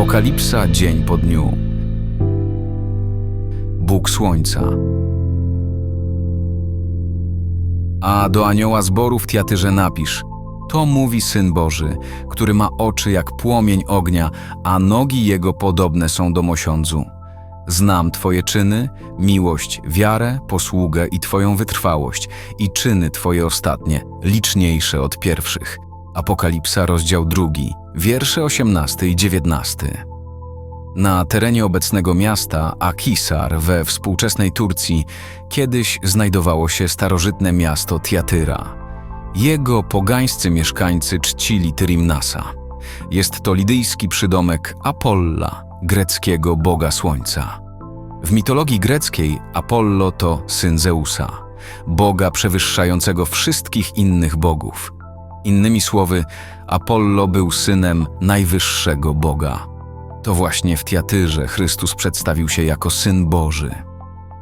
Apokalipsa dzień po dniu. Bóg Słońca. A do anioła zboru w Tiatyrze napisz: To mówi Syn Boży, który ma oczy jak płomień ognia, a nogi jego podobne są do mosiądzu. Znam Twoje czyny, miłość, wiarę, posługę i Twoją wytrwałość, i czyny Twoje ostatnie, liczniejsze od pierwszych. Apokalipsa, rozdział drugi, wiersze 18 i 19. Na terenie obecnego miasta Akisar we współczesnej Turcji kiedyś znajdowało się starożytne miasto Tiatyra. Jego pogańscy mieszkańcy czcili Tyrimnasa. Jest to lidyjski przydomek Apolla, greckiego boga słońca. W mitologii greckiej Apollo to syn Zeusa, boga przewyższającego wszystkich innych bogów. Innymi słowy, Apollo był synem najwyższego boga. To właśnie w Tiatyrze Chrystus przedstawił się jako Syn Boży.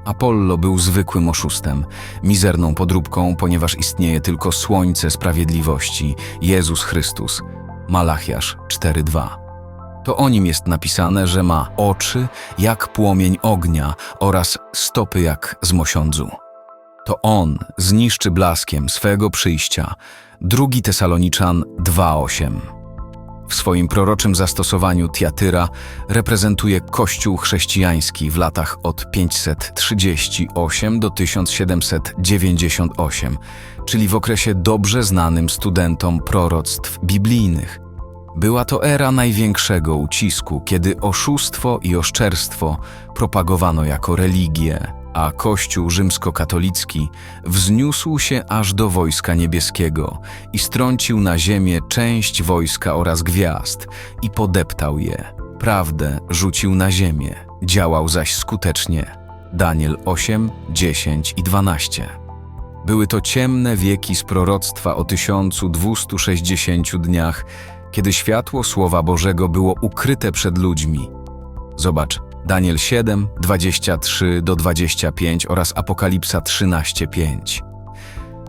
Apollo był zwykłym oszustem, mizerną podróbką, ponieważ istnieje tylko Słońce Sprawiedliwości, Jezus Chrystus. Malachiasz 4:2. To o nim jest napisane, że ma oczy jak płomień ognia oraz stopy jak z mosiądzu. To on zniszczy blaskiem swego przyjścia. Drugi Tesaloniczan 2:8. W swoim proroczym zastosowaniu Tiatyra reprezentuje Kościół chrześcijański w latach od 538 do 1798, czyli w okresie dobrze znanym studentom proroctw biblijnych. Była to era największego ucisku, kiedy oszustwo i oszczerstwo propagowano jako religię, a Kościół rzymskokatolicki wzniósł się aż do Wojska Niebieskiego i strącił na ziemię część wojska oraz gwiazd i podeptał je. Prawdę rzucił na ziemię, działał zaś skutecznie. Daniel 8, 10 i 12. Były to ciemne wieki z proroctwa o 1260 dniach, kiedy światło Słowa Bożego było ukryte przed ludźmi. Zobacz, Daniel 7, 23 do 25 oraz Apokalipsa 13:5.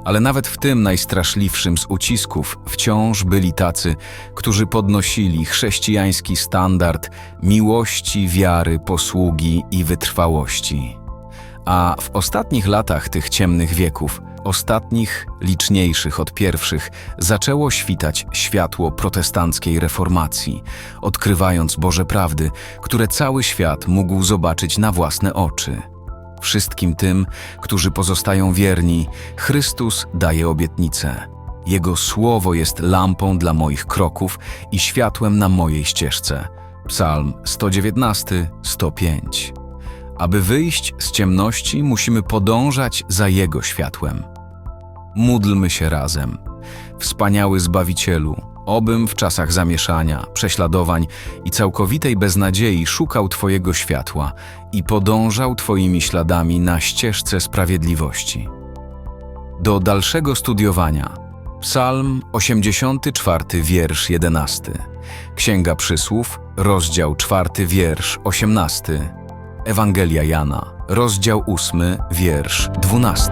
Ale nawet w tym najstraszliwszym z ucisków wciąż byli tacy, którzy podnosili chrześcijański standard miłości, wiary, posługi i wytrwałości. A w ostatnich latach tych ciemnych wieków, ostatnich, liczniejszych od pierwszych, zaczęło świtać światło protestanckiej reformacji, odkrywając Boże prawdy, które cały świat mógł zobaczyć na własne oczy. Wszystkim tym, którzy pozostają wierni, Chrystus daje obietnicę. Jego słowo jest lampą dla moich kroków i światłem na mojej ścieżce. Psalm 119, 105. Aby wyjść z ciemności, musimy podążać za Jego światłem. Módlmy się razem. Wspaniały Zbawicielu, obym w czasach zamieszania, prześladowań i całkowitej beznadziei szukał Twojego światła i podążał Twoimi śladami na ścieżce sprawiedliwości. Do dalszego studiowania Psalm 84, wiersz 11, Księga Przysłów, rozdział 4, wiersz 18, Ewangelia Jana, rozdział 8, wiersz 12.